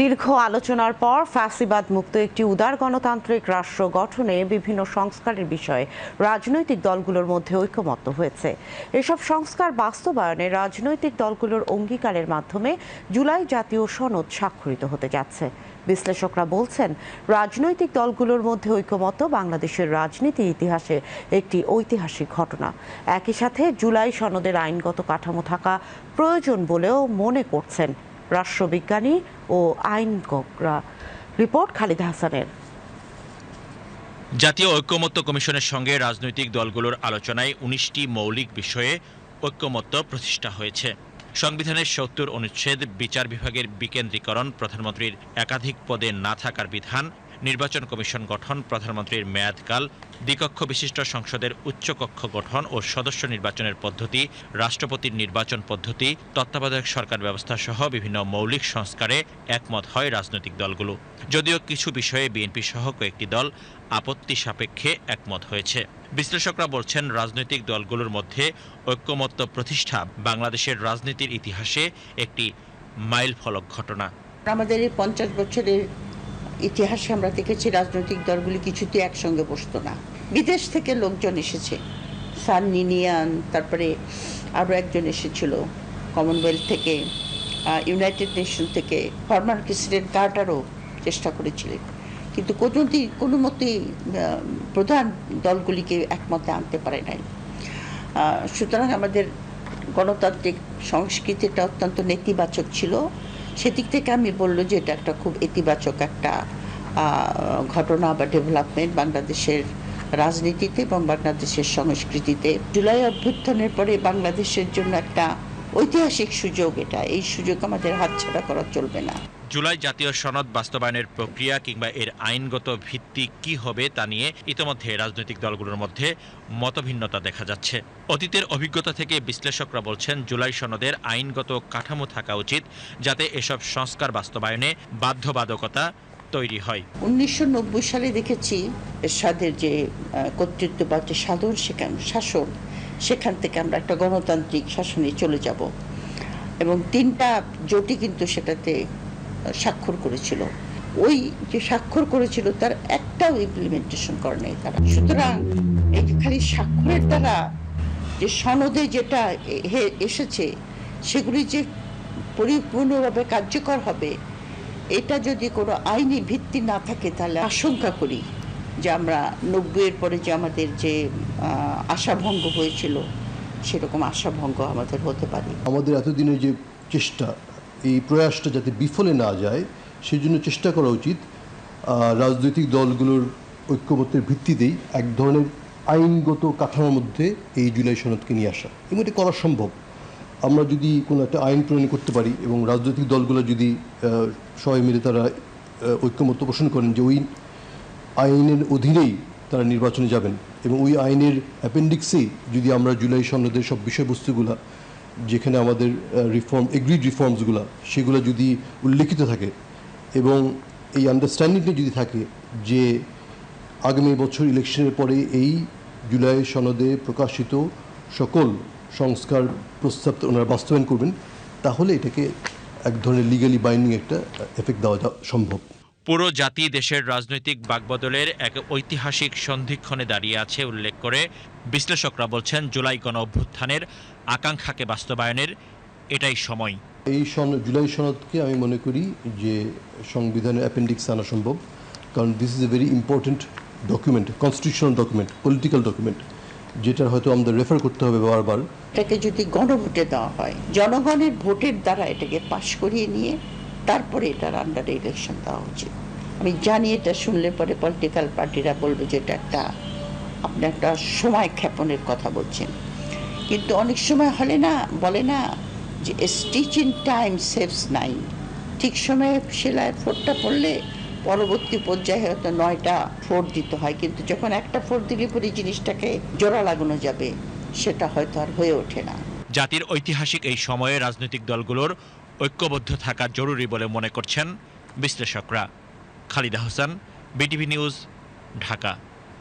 দীর্ঘ আলোচনার পর ফ্যাসিবাদ মুক্ত একটি উদার গণতান্ত্রিক রাষ্ট্র গঠনে বিভিন্ন সংস্কারের বিষয়ে রাজনৈতিক দলগুলোর মধ্যে ঐকমত্য হয়েছে। এসব সংস্কার বাস্তবায়নে রাজনৈতিক দলগুলোর অঙ্গীকারের মাধ্যমে জুলাই জাতীয় সনদ স্বাক্ষরিত হতে যাচ্ছে। বিশ্লেষকরা বলছেন, রাজনৈতিক দলগুলোর মধ্যে ঐকমত্য বাংলাদেশের রাজনীতি ইতিহাসে একটি ঐতিহাসিক ঘটনা। একই সাথে জুলাই সনদের আইনগত কাঠামো থাকা প্রয়োজন বলেও মনে করছেন রাষ্ট্রবিজ্ঞানী ও আইনজ্ঞরা। রিপোর্ট খালিদ হাসানের। জাতীয় ঐক্যমত্য কমিশনের সঙ্গে রাজনৈতিক দলগুলোর আলোচনায় উনিশটি মৌলিক বিষয়ে ঐক্যমত্য প্রতিষ্ঠা হয়েছে। সংবিধানের সত্তর অনুচ্ছেদ বিচার বিভাগের বিকেন্দ্রীকরণ প্রধানমন্ত্রীর একাধিক পদে না থাকার বিধান নির্বাচন কমিশন গঠন, প্রধানমন্ত্রীর মেয়াদকাল, দ্বিকক্ষ বিশিষ্ট সংসদের উচ্চকক্ষ গঠন ও সদস্য নির্বাচনের পদ্ধতি, রাষ্ট্রপতির নির্বাচন পদ্ধতি, তত্ত্বাবধায়ক সরকার ব্যবস্থা সহ বিভিন্ন মৌলিক সংস্কারে একমত হয় রাজনৈতিক দলগুলো। যদিও কিছু বিষয়ে বিএনপি সহ কয়েকটি দল আপত্তি সাপেক্ষে একমত হয়েছে। বিশ্লেষকরা বলছেন, রাজনৈতিক দলগুলোর মধ্যে ঐক্যমত্য প্রতিষ্ঠা বাংলাদেশের রাজনীতির ইতিহাসে একটি মাইল ফলক ঘটনা। আমাদের এই পঞ্চাশ বছরের ইতিহাসে আমরা দেখেছি, রাজনৈতিক দলগুলি কিছুতে একসঙ্গে বসতো না। বিদেশ থেকে লোকজন এসেছে। সান নিনিয়ান, তারপরে আরও একজন এসেছিল কমনওয়েলথ থেকে ইউনাইটেড নেশন থেকে, ফর্মার প্রেসিডেন্ট কার্টারও চেষ্টা করেছিলেন। কিন্তু কোনোদিন কোনো মতেই প্রধান দলগুলিকে একমতে আনতে পারে নাই। সুতরাং আমাদের গণতান্ত্রিক সংস্কৃতিটা অত্যন্ত নেতিবাচক ছিল। সেদিক থেকে আমি বলল যে এটা একটা খুব ইতিবাচক একটা ঘটনা বা ডেভেলপমেন্ট বাংলাদেশের রাজনীতিতে এবং বাংলাদেশের সংস্কৃতিতে। জুলাই অভ্যুত্থানের পরে বাংলাদেশের জন্য একটা ঐতিহাসিক সুযোগ এটা। এই সুযোগ আমাদের হাতছাড়া করা চলবে না। জুলাই জাতীয় সনদ বাস্তবায়নের প্রক্রিয়া কিংবা এর আইনগত ভিত্তি কি হবে তা নিয়ে ইতোমধ্যে রাজনৈতিক দলগুলোর মধ্যে মতভিন্নতা দেখা যাচ্ছে। অতীতের অভিজ্ঞতা থেকে বিশ্লেষকরা বলছেন জুলাই সনদের আইনগত কাঠামো থাকা উচিত যাতে এসব সংস্কার বাস্তবায়নে বাধ্যবাধকতা তৈরি হয়। উনিশশো নব্বই সালে দেখেছি এরশাদের যে কর্তৃত্ব বা যে সাধন সেখান শাসন সেখান থেকে আমরা একটা গণতান্ত্রিক শাসনে চলে যাব। এবং তিনটা জোটই কিন্তু সেটাতে স্বাক্ষর করেছিল। ওই যে স্বাক্ষর করেছিল তার একটাও ইমপ্লিমেন্টেশন করে নাই তারা। সুতরাং এই খালি স্বাক্ষরের দ্বারা যে সনদে যেটা এসেছে, সেগুলি যে পরিপূর্ণভাবে কার্যকর হবে, এটা যদি কোনো আইনি ভিত্তি না থাকে তাহলে আশঙ্কা করি। যে আমরা নব্বইয়ের পরে যে আমাদের যে আশাভঙ্গ হয়েছিল, সেরকম আশাভঙ্গ আমাদের হতে পারে। আমাদের এতদিনের যে চেষ্টা, এই প্রয়াসটা যাতে বিফলে না যায় সেই জন্য চেষ্টা করা উচিত রাজনৈতিক দলগুলোর ঐক্যমত্যের ভিত্তিতেই এক ধরনের আইনগত কাঠামোর মধ্যে এই জুলাই সনদকে নিয়ে আসা। এবং এটি করা সম্ভব। আমরা যদি কোনো একটা আইন প্রণয়ন করতে পারি এবং রাজনৈতিক দলগুলো যদি সবাই মিলে তারা ঐক্যমত্য পোষণ করেন যে ওই আইনের অধীনেই তারা নির্বাচনে যাবেন এবং ওই আইনের অ্যাপেন্ডিক্সেই যদি আমরা জুলাই সনদের সব বিষয়বস্তুগুলা, যেখানে আমাদের রিফর্ম এগ্রিড রিফর্মসগুলো সেগুলো যদি উল্লেখিত থাকে এবং এই আন্ডারস্ট্যান্ডিংটা যদি থাকে যে আগামী বছর ইলেকশনের পরে এই জুলাই সনদে প্রকাশিত সকল সংস্কার প্রস্তাব ওনারা বাস্তবায়ন করবেন, তাহলে এটাকে এক ধরনের লিগালি বাইন্ডিং একটা এফেক্ট দেওয়া সম্ভব। পুরো জাতি দেশের রাজনৈতিক বাকবদলের এক ঐতিহাসিক সন্ধিক্ষণে দাঁড়িয়ে আছে উল্লেখ করে বিশ্লেষকরা বলছেন জুলাই গণ অভ্যুত্থানের আকাঙ্ক্ষাকে বাস্তবায়নের এটাই সময়। এই সন জুলাই সনদকে আমি মনে করি যে সংবিধানের অ্যাপেন্ডিক্স আনা সম্ভব কারণ this is a very important document constitutional document political document যেটা হয়তো আমাদের রেফার করতে হবে বারবার। এটাকে যদি গণভোটে দেওয়া হয় জনগণের ভোটের দ্বারা এটাকে পাশ করিয়ে নিয়ে তারপরে এটার আন্ডারে ইলেকশন দেওয়া উচিত। আমি জানি এটা শুনলে পরে পলিটিক্যাল পার্টিরা বলবে যে এটা একটা, আপনি একটা সময় ক্ষেপণের কথা বলছেন। কিন্তু অনেক সময় হলে না, বলে না যে stitch in time saves nine ঠিক সময়ে সেলাইয়ের ফোরটা পড়লে পরবর্তী পর্যায়ে হয়তো নয়টা ফোর দিতে হয়, কিন্তু যখন একটা ফোর দিলে পরে জিনিসটাকে জোড়া লাগানো যাবে, সেটা হয়তো আর হয়ে ওঠে না। জাতির ঐতিহাসিক এই সময়ে রাজনৈতিক দলগুলোর ঐক্যবদ্ধ থাকা জরুরি বলে মনে করছেন বিশ্লেষকরা। Khalida Hossain BTV news Dhaka.